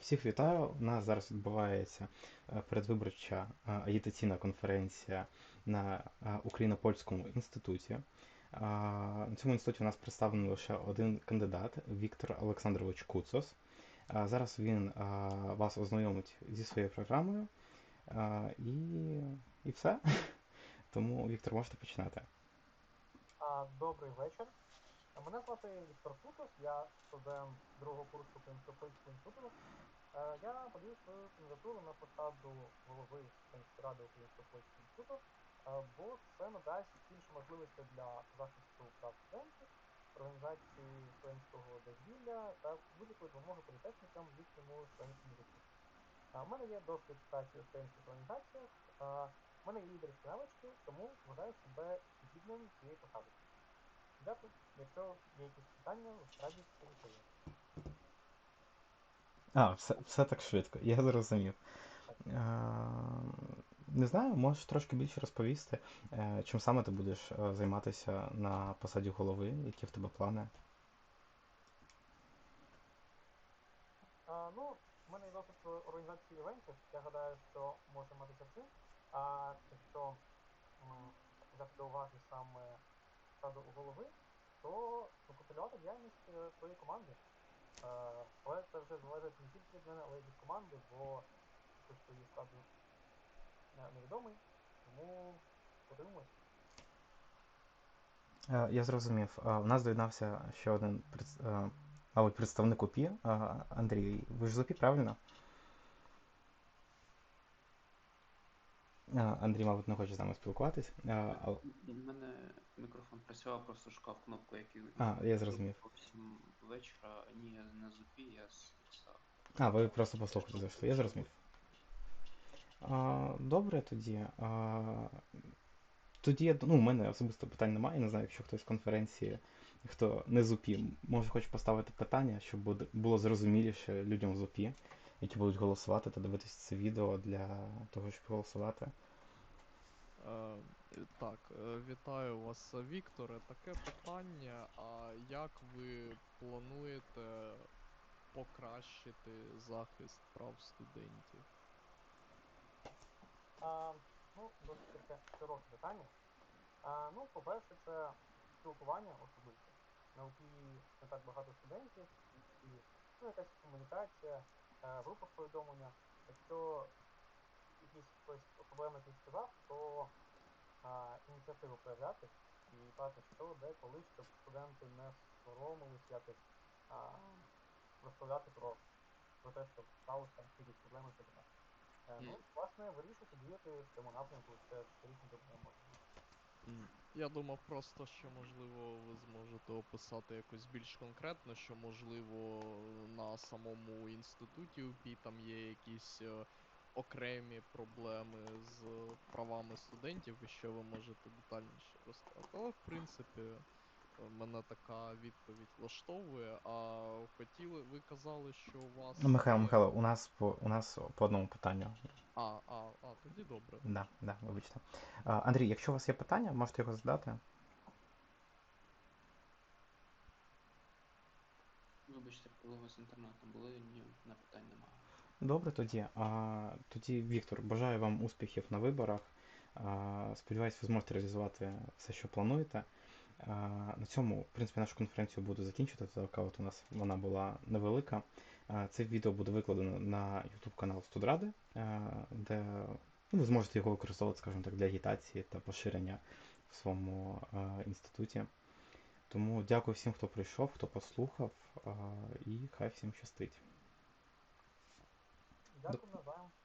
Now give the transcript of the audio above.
Всіх вітаю. У нас зараз відбувається е, передвиборча е, агітаційна конференція на е, Україно-Польському інституті. Е, На цьому інституті у нас представлений лише один кандидат Віктор Олександрович Куцос. Зараз він вас ознайомить зі своєю програмою і, і все. Тому, Віктор, можете починати. Добрий вечір. Мене звати Віктор Кутос, я студент другого курсу Українсько-Польського інституту. Е, Я подаю свою кандидатуру на посаду голови Студентської ради Українсько-Польського інституту, е, бо це надасть більше можливостей для захисту прав студентів, організації студентського дозвілля та будь-якої допомоги політехнікам в їхньому студентському житті. Е, У мене є досвід праці у студентських організаціях, у мене є лідерські навички, тому вважаю себе гідним цієї посади. Дякую. Якщо є якісь питання, раді відповім. А, все, все так швидко, я зрозумів. Е, Не знаю, можеш трошки більше розповісти, е, чим саме ти будеш е, займатися на посаді голови, які в тебе плани? А, ну, в мене є досвід в організації івентів. Я гадаю, що може матися цим. А якщо взяти до уваги саме посаду голови, то ну, контролювати діяльність е, своєї команди. Е, але це вже залежить не тільки від мене, але й від команди, бо хтось свої складу е, невідомий, тому подивимось. Е, Я зрозумів. У нас доєднався ще один мабуть, представник УПІ. Андрій, ви ж з УПІ, правильно? Андрій, мабуть, не хоче з нами спілкуватись. У мене працював, просто шукав кнопку, яку А, я зрозумів. о 7 вечора. Ні, я не з УПІ, я А, ви просто послухати зайшли, я зрозумів. А, добре тоді. А, тоді, я ну, у мене особисто питань немає. Не знаю, якщо хтось з конференції, хто не з УПІ, може хоче поставити питання, щоб було зрозуміліше людям з УПІ, які будуть голосувати та дивитися це відео для того, щоб голосувати. Так, е, вітаю вас, Вікторе. Таке питання. А як ви плануєте покращити захист прав студентів? А, ну, досить таке широке питання. А, ну, по-перше, це спілкування особисте. На УПІ не так багато студентів, і ну, якась комунікація, е, група повідомлення. Якщо якісь проблеми якісь сказав, а, ініціативу проявляти і казати, що де, коли, щоб студенти не соромились якось а, розповідати про, про те, що сталося, якісь проблеми так далі. Е, Ну, власне, вирішити діяти в цьому напрямку, це різні допомоги. М, Я думав просто, що можливо ви зможете описати якось більш конкретно, що можливо на самому інституті УПІ там є якісь е, окремі проблеми з правами студентів, і що ви можете детальніше розказати. Але в принципі мене така відповідь влаштовує. А хотіли, ви казали, що у вас. Ну, Михайло, Михайло, у нас по у нас по одному питанню. А, а, а, тоді добре. Да, да, вибачте. А, Андрій, якщо у вас є питання, можете його задати. Вибачте, проблеми з інтернетом були, ні, на питань немає. Добре, тоді. А, тоді, Віктор, бажаю вам успіхів на виборах. Сподіваюсь, ви зможете реалізувати все, що плануєте. На цьому, в принципі, нашу конференцію буду закінчувати, така от у нас вона була невелика. Це відео буде викладено на YouTube канал Студради, де ну, ви зможете його використовувати, скажімо так, для агітації та поширення в своєму інституті. Тому дякую всім, хто прийшов, хто послухав, і хай всім щастить. 对。